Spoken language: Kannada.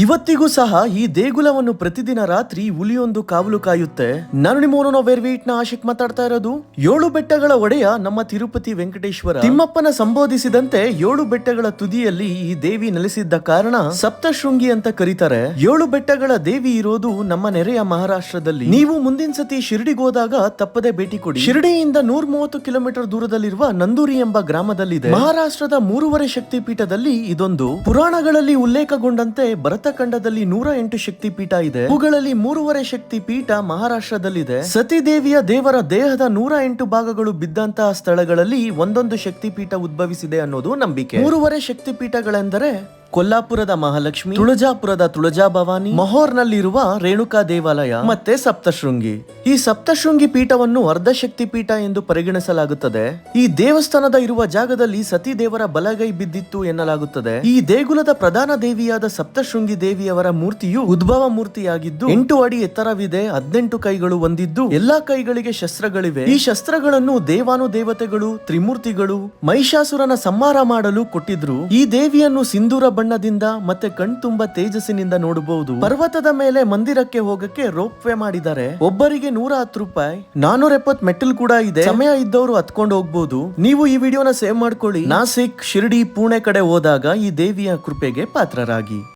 ಇವತ್ತಿಗೂ ಸಹ ಈ ದೇಗುಲವನ್ನು ಪ್ರತಿದಿನ ರಾತ್ರಿ ಹುಲಿಯೊಂದು ಕಾವಲು ಕಾಯುತ್ತೆ. ನಾನು ನಿಮ್ಮ ನ ಆಶಿಕ್ ಮಾತಾಡ್ತಾ ಇರೋದು. ಏಳು ಬೆಟ್ಟಗಳ ಒಡೆಯ ನಮ್ಮ ತಿರುಪತಿ ವೆಂಕಟೇಶ್ವರ. ತಿಮ್ಮಪ್ಪನ ಸಂಬೋಧಿಸಿದಂತೆ ಏಳು ಬೆಟ್ಟಗಳ ತುದಿಯಲ್ಲಿ ಈ ದೇವಿ ನೆಲೆಸಿದ್ದ ಕಾರಣ ಸಪ್ತಶೃಂಗಿ ಅಂತ ಕರೀತಾರೆ. ಏಳು ಬೆಟ್ಟಗಳ ದೇವಿ ಇರೋದು ನಮ್ಮ ನೆರೆಯ ಮಹಾರಾಷ್ಟ್ರದಲ್ಲಿ. ನೀವು ಮುಂದಿನ ಸತಿ ಶಿರ್ಡಿಗೋದಾಗ ತಪ್ಪದೆ ಭೇಟಿ ಕೊಡಿ. ಶಿರ್ಡಿಯಿಂದ ನೂರ ಮೂವತ್ತು ಕಿಲೋಮೀಟರ್ ದೂರದಲ್ಲಿರುವ ನಂದೂರಿ ಎಂಬ ಗ್ರಾಮದಲ್ಲಿದೆ. ಮಹಾರಾಷ್ಟ್ರದ ಮೂರುವರೆ ಶಕ್ತಿ ಪೀಠದಲ್ಲಿ ಇದೊಂದು. ಪುರಾಣಗಳಲ್ಲಿ ಉಲ್ಲೇಖಗೊಂಡಂತೆ ಭರತಖಂಡದಲ್ಲಿ ನೂರ ಎಂಟು ಶಕ್ತಿ ಪೀಠ ಇದೆ. ಇವುಗಳಲ್ಲಿ ಮೂರುವರೆ ಶಕ್ತಿ ಪೀಠ ಮಹಾರಾಷ್ಟ್ರದಲ್ಲಿದೆ. ಸತಿದೇವಿಯ ದೇವರ ದೇಹದ ನೂರ ಎಂಟು ಭಾಗಗಳು ಬಿದ್ದಂತಹ ಸ್ಥಳಗಳಲ್ಲಿ ಒಂದೊಂದು ಶಕ್ತಿ ಪೀಠ ಉದ್ಭವಿಸಿದೆ ಅನ್ನೋದು ನಂಬಿಕೆ. ಮೂರುವರೆ ಶಕ್ತಿ ಪೀಠಗಳೆಂದರೆ ಕೊಲ್ಲಾಪುರದ ಮಹಾಲಕ್ಷ್ಮಿ, ತುಳಜಾಪುರದ ತುಳಜಾ ಭವಾನಿ ಮಹೋರ್ನಲ್ಲಿರುವ ರೇಣುಕಾ ದೇವಾಲಯ, ಮತ್ತೆ ಸಪ್ತಶೃಂಗಿ. ಈ ಸಪ್ತಶೃಂಗಿ ಪೀಠವನ್ನು ಅರ್ಧಶಕ್ತಿ ಪೀಠ ಎಂದು ಪರಿಗಣಿಸಲಾಗುತ್ತದೆ. ಈ ದೇವಸ್ಥಾನದ ಇರುವ ಜಾಗದಲ್ಲಿ ಸತಿ ದೇವರ ಬಲಗೈ ಬಿದ್ದಿತ್ತು ಎನ್ನಲಾಗುತ್ತದೆ. ಈ ದೇಗುಲದ ಪ್ರಧಾನ ದೇವಿಯಾದ ಸಪ್ತಶೃಂಗಿ ದೇವಿಯವರ ಮೂರ್ತಿಯು ಉದ್ಭವ ಮೂರ್ತಿಯಾಗಿದ್ದು, ಎಂಟು ಅಡಿ ಎತ್ತರವಿದೆ, ಹದಿನೆಂಟು ಕೈಗಳು ಹೊಂದಿದ್ದು, ಎಲ್ಲಾ ಕೈಗಳಿಗೆ ಶಸ್ತ್ರಗಳಿವೆ. ಈ ಶಸ್ತ್ರಗಳನ್ನು ದೇವಾನು ದೇವತೆಗಳು ತ್ರಿಮೂರ್ತಿಗಳು, ಮಹಿಷಾಸುರನ ಸಂಹಾರ ಮಾಡಲು ಕೊಟ್ಟಿದ್ರು. ಈ ದೇವಿಯನ್ನು ಸಿಂಧೂರ ಬಣ್ಣದಿಂದ ಮತ್ತೆ ಕಣ್ತುಂಬ ತೇಜಸ್ಸಿನಿಂದ ನೋಡಬಹುದು. ಪರ್ವತದ ಮೇಲೆ ಮಂದಿರಕ್ಕೆ ಹೋಗಕ್ಕೆ ರೋಪ್ ವೇ ಮಾಡಿದ್ದಾರೆ ಒಬ್ಬರಿಗೆ ನೂರ ಹತ್ತು ರೂಪಾಯಿ ನಾನೂರ ಎಪ್ಪತ್ ಮೆಟ್ಟಲ್ ಕೂಡ ಇದೆ. ಸಮಯ ಇದ್ದವರು ಹತ್ಕೊಂಡು ಹೋಗ್ಬಹುದು ನೀವು ಈ ವಿಡಿಯೋನ ಸೇವ್ ಮಾಡ್ಕೊಳ್ಳಿ. ನಾಸಿಕ್, ಶಿರ್ಡಿ, ಪುಣೆ ಕಡೆ ಹೋದಾಗ ಈ ದೇವಿಯ ಕೃಪೆಗೆ ಪಾತ್ರರಾಗಿ.